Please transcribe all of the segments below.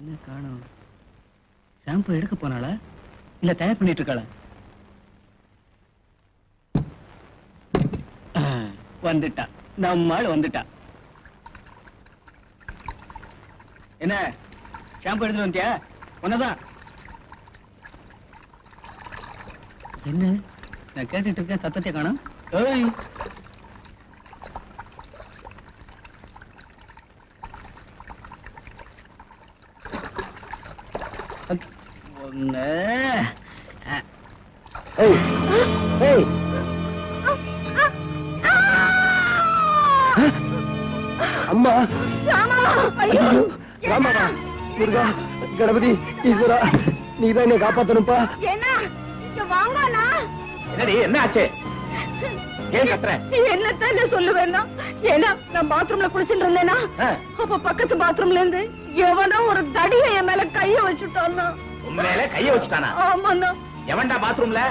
என்ன காணும்? ஷாம்பு எடுக்க போனாளா? இல்ல தயார் பண்ணிட்டு இருக்காளா? வந்துட்டா. நம்மாள் வந்துட்டா. என்ன? ஷாம்பு எடுத்துட்டு வந்தியா உன்னதான். என்ன? நான் கேட்டுட்டு இருக்கேன் சத்தத்தை காணும். அம்மா. ஐயோ. ராமாவா முருகா கணபதி ஈஸ்வரா நீதான் என்னை காப்பாத்தணும்ப்பா என்ன? இங்க வாங்கண்ணா. என்னடி என்ன ஆச்சு? ஏன் கத்துற? என்னத்தானே சொல்லுவேன்னா? ஏன்னா நான் பாத்ரூம்ல குளிச்சுட்டு இருந்தேனா அப்ப பக்கத்து பாத்ரூம்ல இருந்து எவனோ ஒரு தடிய என் மேல கைய வச்சுட்டான்னா. உன் மேல கைய வச்சுட்டானா? ஆமாண்ணா. எவன்டா பாத்ரூம்ல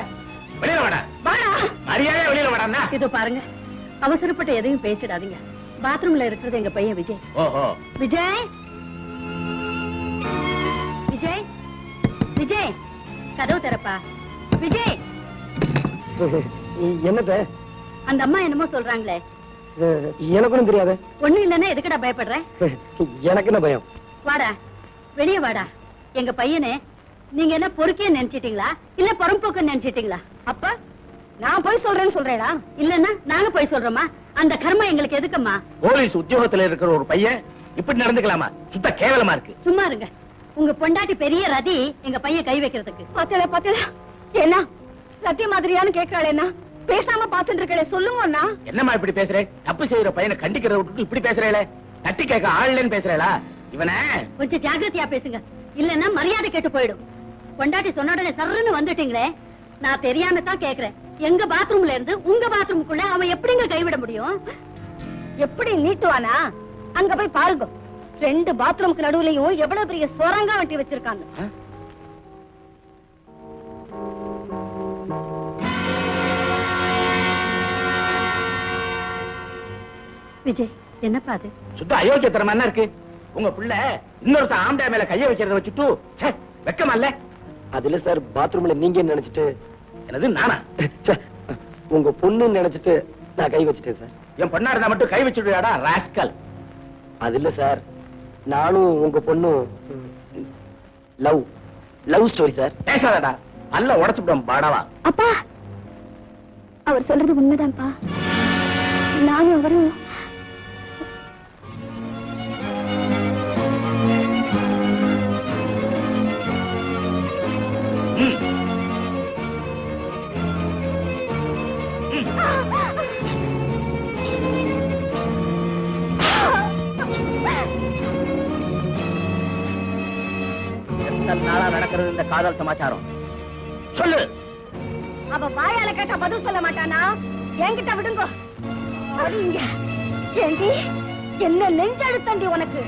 வெளியில வாடா. வாடா. மரியாதை வெளியில வாடான்னா இதோ பாருங்க. அவசரப்பட்டு எதையும் பேசிடாதீங்க. பாத்ரூம்ல இருக்கிறது எங்க பையன் விஜய். ஓஹோ. விஜய்? விஜய்? விஜய்? கதவு திறப்பா. விஜய்? என்னத்த அந்த அம்மா என்னமோ சொல்றாங்களே. எனக்கு ஒண்ணும் தெரியாத. ஒண்ணும் இல்லன்னா எதுக்குடா பயப்படுற? எனக்கு என்ன பயம்? வாடா வெளிய வாடா. எங்க பையனே நீங்க என்ன பொறுக்கிய நினைச்சிட்டீங்களா? இல்ல புறம்போக்கு நினைச்சிட்டீங்களா? அப்ப நான் போய் சொல்றேன்னு சொல்றேடா. இல்லன்னா நாங்க போய் சொல்றோமா? அந்த கர்மா எங்களுக்கு எதுக்குமா போலீஸ் உத்தியோகத்துல இருக்கிற ஒரு பையன் இப்படி நடந்துக்கலாமா? சுத்த கேவலமா இருக்கு. சும்மா இருங்க. உங்க பொண்டாட்டி பெரிய ரதி எங்க பையன் கை வைக்கிறதுக்கு. பாத்தல பாத்தல என்ன சத்திய மாதிரியான்னு கேக்குறாளேன்னா பேசாம பாத்துட்டு இருக்கே சொல்லுங்கண்ணா என்னம்மா இப்படி பேசுறே? தப்பு செய்யற பையனை கண்டிக்கிறத விட்டுட்டு இப்படி பேசுறேல தட்டி கேட்க ஆள்லன்னு பேசுறேளா? இவன. கொஞ்சம் ஜாக்கிரதையா பேசுங்க. இல்லன்னா மரியாதை கெட்டு போயிடும். பொண்டாட்டி சொன்ன உடனே சர்ன்னு வந்துட்டீங்களே நான் தெரியாம தான் கேக்குறேன். எங்க பாத்ரூம்ல இருந்து உங்க பாத்ரூமுக்குள்ள அவன் எப்படிங்க கைவிட முடியும்? எப்படி நீட்டுவானா? அங்க போய் பாருங்க. ரெண்டு பாத்ரூமுக்கு நடுவுலயும் எவ்வளவு பெரிய சொரங்கா வட்டி வச்சிருக்காங்க. விஜய் என்னப்பா அது? சுத்த அயோக்கியத்தனமா என்ன இருக்கு? உங்க புள்ள இன்னொருத்த ஆம்பளை மேல கைய வைக்கிறத வச்சுட்டு ச்சே, வெக்கமா இல்ல? அதுல சார் பாத்ரூம்ல நீங்க நினைச்சிட்டு? என்னது நானா? ச்சே, உங்க பொண்ணு நினைச்சிட்டு நான் கை வச்சிட்டேன் சார். என் பொண்ணா இருந்தா மட்டும் கை வச்சுடுவாடா ராஸ்கல் அது இல்ல சார் நானும் உங்க பொண்ணும் லவ் லவ் ஸ்டோரி சார். பேசாதடா அல்ல உடச்சுவிடும் பாடவா. அப்பா அவர் சொல்றது உண்மைதான்ப்பா. நானும் அவரும் காதல் சமாச்சாரம். சொல்லு. அவ வாயால கேட்டா பதில் சொல்ல மாட்டானா? என்கிட்ட விடுங்க. இங்க. ஏண்டி? என்ன நெஞ்செழுத்தண்டி உனக்கு.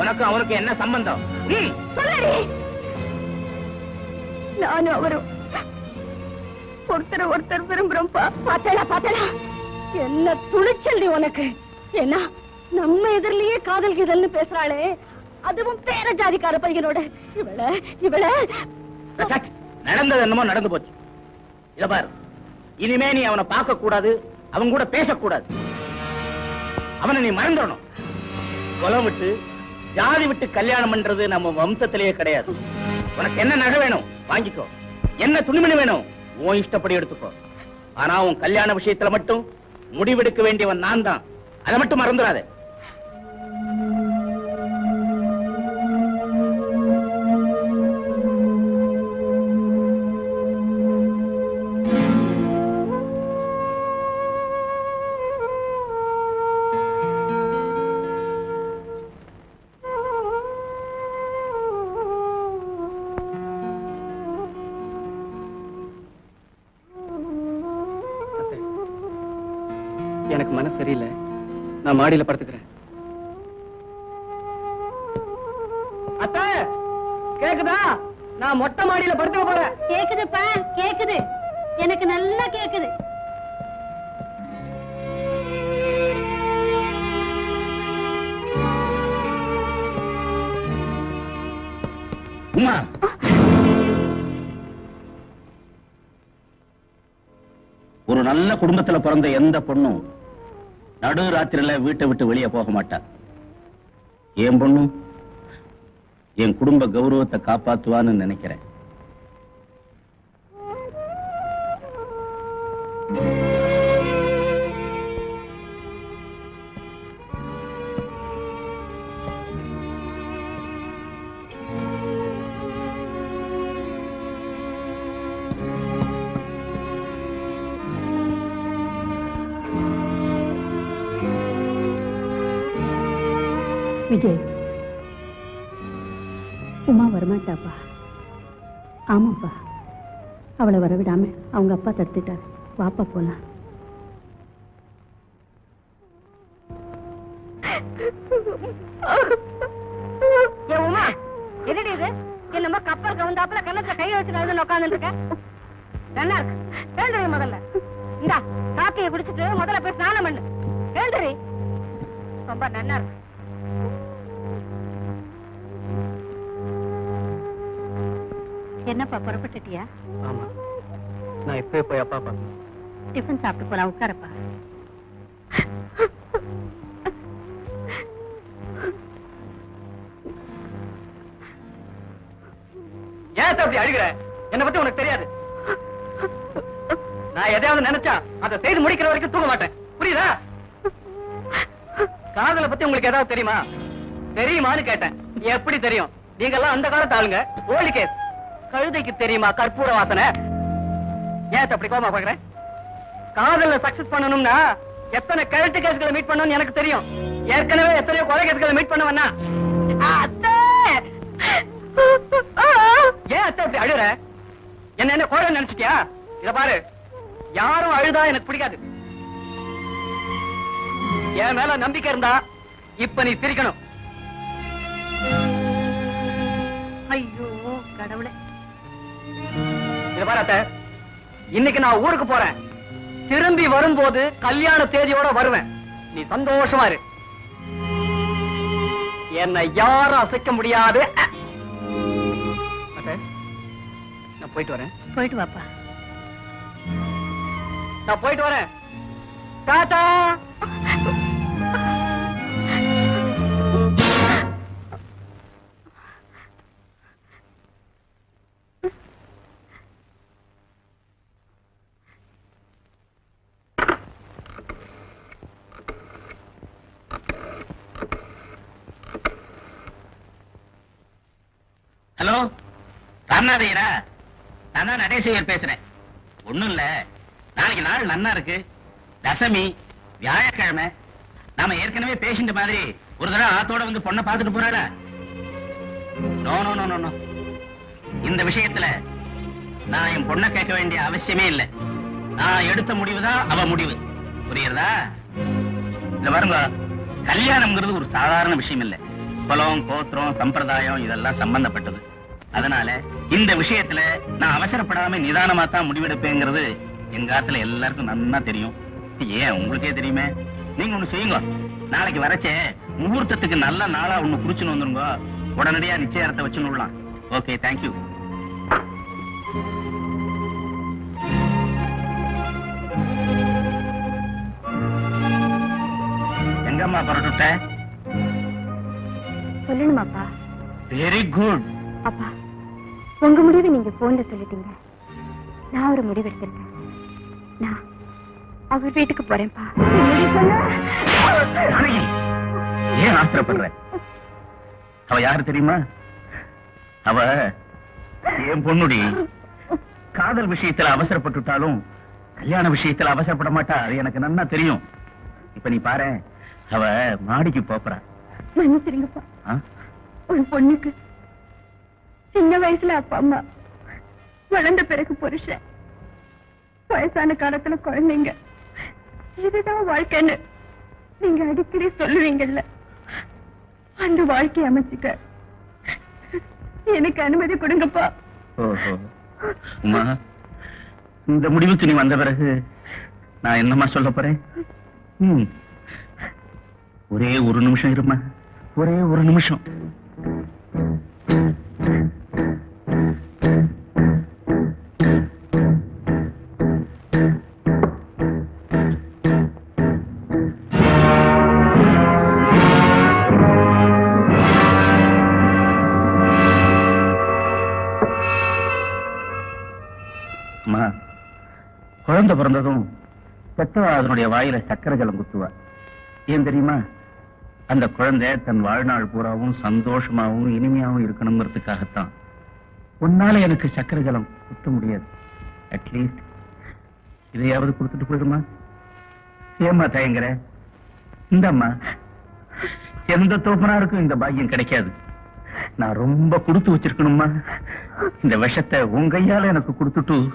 உனக்கு அவனுக்கு என்ன சம்பந்தம். சொல்லடி. நானும் அவரும். ஒருத்தர் ஒருத்தர் விரும்புறோம்ப்பா பாத்தலா பாத்தலா என்ன துணிச்சல்டி உனக்கு? என்ன நம்ம எதிரிலேயே காதல் கீதல்னு பேசுறாளே. அதுவும் பேர ஜாதிக்கார பையனோட. இவள இவள. நடந்தது என்னமோ நடந்து போச்சு. இத பாரு. இனிமே நீ அவனை பார்க்க கூடாது அவன் கூட பேசக்கூடாது. அவனை நீ மறந்துடணும். குலம் விட்டு ஜாதி விட்டு கல்யாணம் பண்றது நம்ம வம்சத்திலேயே கிடையாது. உனக்கு என்ன நகை வேணும் வாங்கிக்கோ. என்ன துணிமணி வேணும் உன் இஷ்டப்படி எடுத்துக்கோ. ஆனா உன் கல்யாண விஷயத்துல மட்டும் முடிவெடுக்க வேண்டியவன் நான் தான் அதை மட்டும் மறந்துடாதே. எனக்கு மனசு சரியில்லை. நான் மாடியில படுத்துக்கிறேன். அத்த கேக்குதா? நான் மொட்டை மாடியில படுத்துக்க போறேன். கேக்குதுப்பா கேக்குது. எனக்கு நல்லா கேக்குது. உமா. நல்ல குடும்பத்துல பிறந்த எந்த பொண்ணும் நடு ராத்திரில வீட்டை விட்டு வெளியே போக மாட்டா. என் பொண்ணும் என் குடும்ப கௌரவத்தை காப்பாத்துவான்னு நினைக்கிறேன். விஜய். உமா வரமாட்டாப்பா. ஆமாப்பா. அவளை வரவிடாம அவங்க அப்பா தடுத்துட்டார். வாப்பா போலாம். என்னடி இது? கப்பல் கவுந்தாப்புல கண்ணத்துல கை வச்சு உட்கார்ந்து இருக்க நல்லா இருக்கு. எழுந்துரு முதல்ல. இந்தா காப்பியை குடிச்சிட்டு முதல்ல போய் ஸ்நானம் பண்ணு. எழுந்துரு ரொம்ப நல்லா இருக்கு. என்னப்பா புறப்பட்டுட்டியா? ஆமா. நான் இப்பவே போய் அப்பா பார்க்கணும். டிஃபன் சாப்பிட்டு போலாம் உட்காரப்பா. ஏன் அப்படி அழுகிற? என்ன பத்தி உனக்கு தெரியாது. நான் எதையாவது நினைச்சா அதை செய்து முடிக்கிற வரைக்கும் தூங்க மாட்டேன். புரியுதா? காதலை பத்தி உங்களுக்கு ஏதாவது தெரியுமா? தெரியுமான்னு கேட்டேன். எப்படி தெரியும்? நீங்க எல்லாம் அந்த காலத்து ஆளுங்க. ஓல்டு கேஸ் கழுதைக்கு தெரியுமா கற்பூர வாசனை? ஏன் அப்படி கோமா பாக்குறேன் காதல்ல சக்சஸ் பண்ணணும்னா எத்தனை கழுத்து கேஸ்களை மீட் பண்ணணும்னு எனக்கு தெரியும். ஏற்கனவே எத்தனையோ கொலை கேஸ்களை மீட் பண்ணவனா ஏன் அத்தை இப்படி அழுற? என்ன என்ன கோழ நினைச்சிட்டியா? இத பாரு. யாரும் அழுதா எனக்கு பிடிக்காது. என் மேல நம்பிக்கை இருந்தா இப்ப நீ சிரிக்கணும். ஐயோ கடவுளே. இத பாரு அத்தை. இன்னைக்கு நான் ஊருக்கு போறேன். திரும்பி வரும்போது கல்யாண தேதியோட வருவேன். நீ சந்தோஷமா இரு. என்னை யாரும் அசைக்க முடியாது. நான் போயிட்டு வரேன். போயிட்டு வாப்பா. நான் போயிட்டு வரேன். டாடா பண்ணாதீரா நான் தான் நடேசையர் பேசுறேன். ஒண்ணும் இல்ல. நாளைக்கு நாள் நன்னா இருக்கு. தசமி வியாழக்கிழமை. நாம ஏற்கனவே பேஷண்ட் மாதிரி ஒரு தடவை ஆத்தோட வந்து பொண்ணை பார்த்துட்டு போறாடா நோ நோ நோ நோ இந்த விஷயத்துல நான் என் பொண்ணை கேட்க வேண்டிய அவசியமே இல்லை. நான் எடுத்த முடிவு தான் அவ முடிவு. புரியுறதா? இந்த பாருங்க. கல்யாணம்ங்கிறது ஒரு சாதாரண விஷயம் இல்ல. குலம் கோத்திரம் சம்பிரதாயம் இதெல்லாம் சம்பந்தப்பட்டது. அதனால இந்த விஷயத்துல நான் அவசரப்படாம நிதானமா தான் முடிவெடுப்பேங்கிறது எங்க ஆத்துல எல்லாருக்கும் நன்னா தெரியும். ஏன் உங்களுக்கே தெரியுமே? நீங்க ஒண்ணு செய்யுங்க. நாளைக்கு வரச்சே முகூர்த்தத்துக்கு நல்ல நாளா ஒண்ணு குறிச்சுன்னு வந்துருங்க. உடனடியா நிச்சயார்த்த வச்சுன்னு விடலாம் ஓகே தேங்க்யூ எங்கம்மா புறட்டுட்ட சொல்லணுமாப்பா? வெரி குட் அப்பா உங்க முடிவை நீங்க போன்ல சொல்லிட்டீங்க. நான் ஒரு முடிவு எடுத்திருக்கேன். நான் அவர் வீட்டுக்கு போறேன்ப்பா. ஏன் ஆத்திரப்படுற? அவ யாரு தெரியுமா? அவ என் பொண்ணுடி. காதல் விஷயத்துல அவசரப்பட்டுட்டாலும் கல்யாண விஷயத்துல அவசரப்பட மாட்டா அது எனக்கு நன்னா தெரியும். இப்ப நீ பாரு அவ மாடிக்கு போறா. மன்னிச்சிருங்கப்பா. ஒரு பொண்ணுக்கு சின்ன வயசுல அப்பா அம்மா வளர்ந்த பிறகு புருஷன் வயசான காலத்துல குழந்தைங்க. இதுதான் வாழ்க்கைன்னு நீங்க அடிக்கடி சொல்லுவீங்கல்ல. அந்த வாழ்க்கையை அமைச்சுக்க. எனக்கு அனுமதி கொடுங்கப்பா. ஓஹோ. இந்த முடிவுக்கு நீ வந்த பிறகு நான் என்னம்மா சொல்ல போறேன்? ஒரே ஒரு நிமிஷம் இருமா ஒரே ஒரு நிமிஷம். குழந்தை பிறந்ததும் பெற்றவா அதனுடைய வாயில சக்கரை ஜலம் குத்துவா. ஏன் தெரியுமா? அந்த குழந்தை தன் வாழ்நாள் பூராவும் சந்தோஷமாவும் இனிமையாவும் இருக்கணுங்கிறதுக்காகத்தான் உன்னால எனக்கு சக்கரை ஜலம் குத்த முடியாது. அட்லீஸ்ட் இதையாவது கொடுத்துட்டு போயிடுமா? ஏம்மா தயங்குற? இந்தம்மா. எந்த தோப்பனாருக்கும் இந்த பாக்கியம் கிடைக்காது. நான் ரொம்ப கொடுத்து வச்சிருக்கணும்மா. இந்த விஷத்தை உன் கையால எனக்கு கொடுத்துட்டு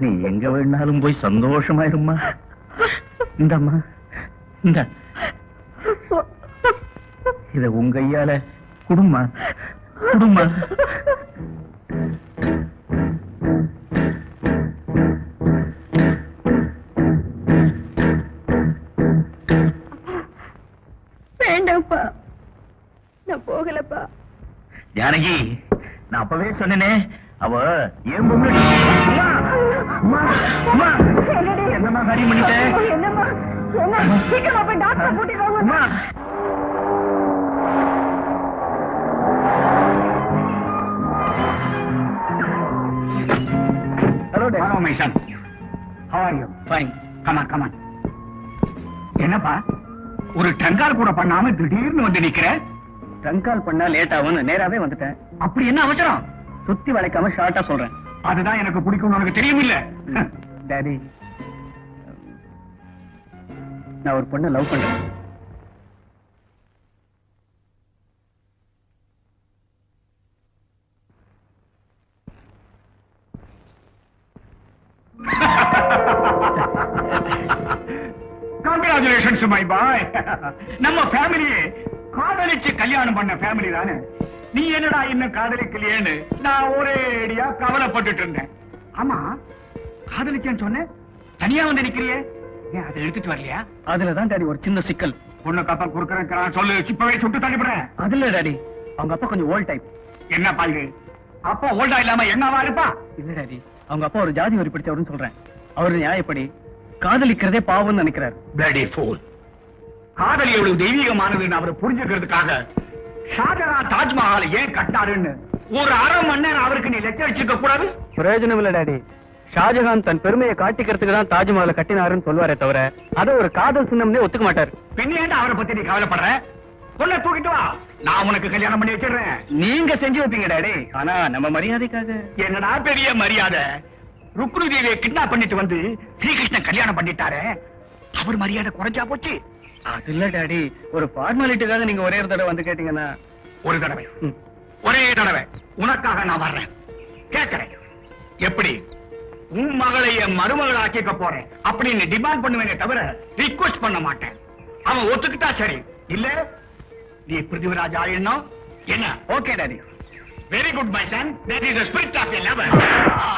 நீ எங்க வேணாலும் போய் சந்தோஷமாயிருமா இந்தம்மா இந்த. இத உன் கையால குடுமா குடுமா வேண்டாம்ப்பா. நான் போகலப்பா. ஜானகி நான் அப்பவே சொன்னேனே அவ ஏன் பொண்ணு காரியம் பண்ணிட்ட என்னம்மா என்ன சீக்கிரமா போய் டாக்டர் கூட்டிட்டு வாங்க அம்மா. Hello, Dad. Hello, my son. How are you? Fine. Come on, come on. என்னப்பா ஒரு டங்கால் கூட பண்ணாம திடீர்னு வந்து நிக்கிற ட்ரங்க் கால் பண்ணா லேட் ஆகும்னு நேராவே வந்துட்டேன் அப்படி என்ன அவசரம் சுத்தி வளைக்காம ஷார்ட்டா சொல்றேன் அதுதான் எனக்கு பிடிக்கும் உனக்கு தெரியும் இல்ல டாடி நான் ஒரு பொண்ணை லவ் பண்றேன். கங்க்ராச்சுலேஷன்ஸ் மை பாய் நம்ம ஃபேமிலியே காதலிச்சு கல்யாணம் பண்ண ஃபேமிலி தானே? நீ என்னடா இன்னும் காதலிக்கலையேன்னு நான் ஒரே அடியா கவலைப்பட்டுட்டு இருந்தேன். ஆமா காதலிச்சேன்னு சொன்னேன். தனியா வந்து நிக்கிறியே? ஏன் அதை எடுத்துட்டு வரலையா? அதுலதான் டாடி ஒரு சின்ன சிக்கல். பொண்ணு கப்பல் குறுக்கிறேன் சொல்லு இப்பவே சுட்டு தள்ளிவிடுறேன் அதுல டாடி அவங்க அப்பா கொஞ்சம் ஓல்ட் டைப் என்ன பாய்கு அப்பா ஓல்டா இல்லாம என்னவா இருப்பா? இல்ல டாடி அவங்க அப்பா ஒரு ஜாதி வரி பிடிச்சவருன்னு சொல்றேன். அவரு நியாயப்படி காதலிக்கிறதே பாவம்னு நினைக்கிறாரு. பிளடி ஃபூல் காதல் எவ்வளவு தெய்வீகமானதுன்னு அவர் புரிஞ்சுக்கிறதுக்காக ஷாஜகான் தாஜ்மஹால் ஏன் கட்டாருன்னு ஒரு அரை மணி நேரம் அவருக்கு நீ லெக்சர் வச்சிருக்க கூடாது? பிரயோஜனம் இல்ல டாடி. ஷாஜகான் தன் பெருமையை காட்டிக்கிறதுக்கு தான் தாஜ்மஹாலை கட்டினாருன்னு சொல்லுவாரே தவிர அதை ஒரு காதல் சின்னம்னே ஒத்துக்க மாட்டாரு. பின்னேண்டா அவரை பத்தி நீ கவலைப்படுற? பொண்ணை தூக்கிட்டு வா. நான் உனக்கு கல்யாணம் பண்ணி வச்சிடுறேன். நீங்க செஞ்சு வைப்பீங்க டாடி ஆனா நம்ம மரியாதைக்காக. என்னடா பெரிய மரியாதை? ருக்னு தேவியை கிட்னாப் பண்ணிட்டு வந்து ஸ்ரீகிருஷ்ணன் கல்யாணம் பண்ணிட்டாரே. அவர் மரியாதை குறைஞ்சா போச்சு. அது இல்ல டாடி ஒரு ஃபார்மாலிட்டிக்காக நீங்க ஒரே ஒரு தடவை வந்து கேட்டீங்கன்னா. ஒரு தடவை. ஒரே தடவை. உனக்காக நான் வர்றேன். கேட்கிறேன். எப்படி? உன் மகளை என் மருமகள் ஆக்கிக்க போறேன் அப்படின்னு டிமாண்ட் பண்ணுவேனே தவிர ரிக்வெஸ்ட் பண்ண மாட்டேன். அவன் ஒத்துக்கிட்டா சரி. இல்ல நீ பிருத்திவிராஜ் ஆயிடணும் என்ன? Okay daddy very good my son that is spirit of a lover